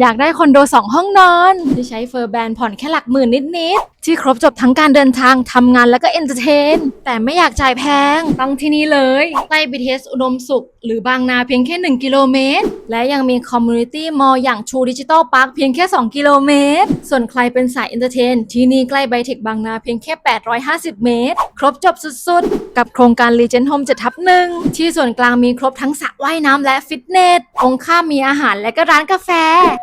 อยากได้คอนโด 2 ห้องนอนที่ใช้เฟอร์แบนผ่อนแค่หลักหมื่นนิดๆ ที่ครบจบทั้งการเดินทางทำงานแล้วก็เอนเตอร์เทน แต่ไม่อยากจ่ายแพงต้องที่นี่เลยใกล้ BTS อุดมสุข หรือบางนาเพียงแค่ 1 กิโลเมตร และยังมีคอมมูนิตี้มอลอย่าง True Digital Park เพียงแค่ 2 กิโลเมตร ส่วนใครเป็นสายเอนเตอร์เทน ที่นี่ใกล้ไบเทคบางนาเพียงแค่ 850 เมตร ครบจบสุดๆ กับโครงการ Legend Home 7ทับหนึ่งที่ส่วนกลางมีครบทั้งสระว่ายน้ำและฟิตเนสตรงข้ามมีอาหารและก็ร้านกาแฟ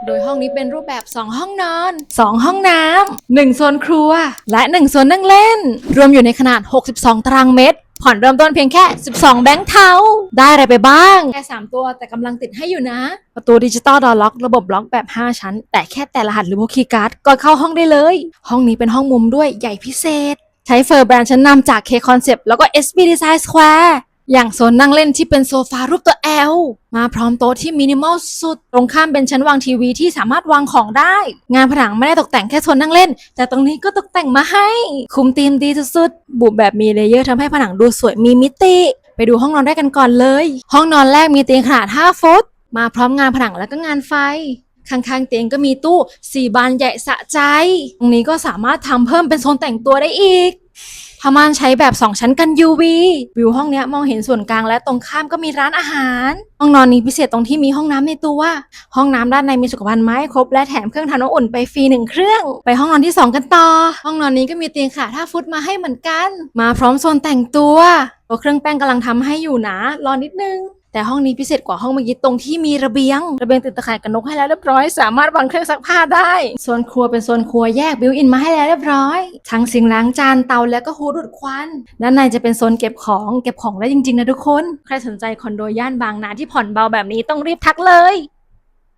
โดยห้องนี้เป็นรูปแบบ 2 ห้องนอน 2 ห้องน้ำ1โซนครัวและ1โซนนั่งเล่น รวมอยู่ในขนาด 62 ตารางเมตร ผ่อนเริ่มต้นเพียงแค่ 12 แบงค์เทาได้อะไรไปบ้าง แค่ 3 ตัวแต่กำลังติดให้อยู่นะ ประตูดิจิตอลดอล็อกระบบล็อกแบบ 5 ชั้น แต่แค่แต่รหัสหรือว่าคีย์การ์ดก็เข้าห้องได้เลย ห้องนี้เป็นห้องมุมด้วยใหญ่พิเศษ ใช้เฟอร์แบรนด์ชั้นนำจาก K Concept แล้วก็ SB Design Square อย่างโซนนั่งเล่นที่เป็นโซฟารูปตัว L มาพร้อมโต๊ะที่มินิมอลสุด ตรงข้ามเป็นชั้นวางทีวีที่สามารถวางของได้ งานผนังไม่ได้ตกแต่งแค่โซนนั่งเล่น แต่ตรงนี้ก็ตกแต่งมาให้ คุมธีมดีสุดๆบุบแบบมีเลเยอร์ทำให้ผนังดูสวยมีมิติ ไปดูห้องนอนได้กันก่อนเลย ห้องนอนแรกมีเตียงขนาด5ฟุต มาพร้อมงานผนังแล้วก็งานไฟข้างๆเตียงก็มีตู้4บานใหญ่สะใจ ตรงนี้ก็สามารถทำเพิ่มเป็นโซนแต่งตัวได้อีก ม่านใช้แบบ 2 ชั้นกัน UV วิวห้องเนี้ยมองเห็นส่วนกลางและตรงข้ามก็มีร้านอาหาร ห้องนอนนี้พิเศษตรงที่มีห้องน้ำในตัว ห้องน้ำด้านในมีสุขภัณฑ์ไม้ครบและแถมเครื่องทำน้ำอุ่นไปฟรีหนึ่งเครื่อง ไปห้องนอนที่ 2 กันต่อ ห้องนอนนี้ก็มีเตียงขาท่าฟุตมาให้เหมือนกัน มาพร้อมโซนแต่งตัวตัวเครื่องแป้งกำลังทำให้อยู่นะ รอนิดนึง แต่ห้องนี้พิเศษกว่าห้องเมื่อกี้ตรงที่มีระเบียง ระเบียงติดตะข่ายกับนกให้แล้วเรียบร้อย สามารถวางเครื่องซักผ้าได้โซนครัวเป็นโซนครัวแยกบิวอินมาให้แล้วเรียบร้อยทั้งสิงล้างจานเตาแล้วก็หูดดูดควันด้านในจะเป็นโซนเก็บของเก็บของได้จริงๆนะทุกคน ใครสนใจคอนโดย่านบางนาที่ผ่อนเบาแบบนี้ต้องรีบทักเลย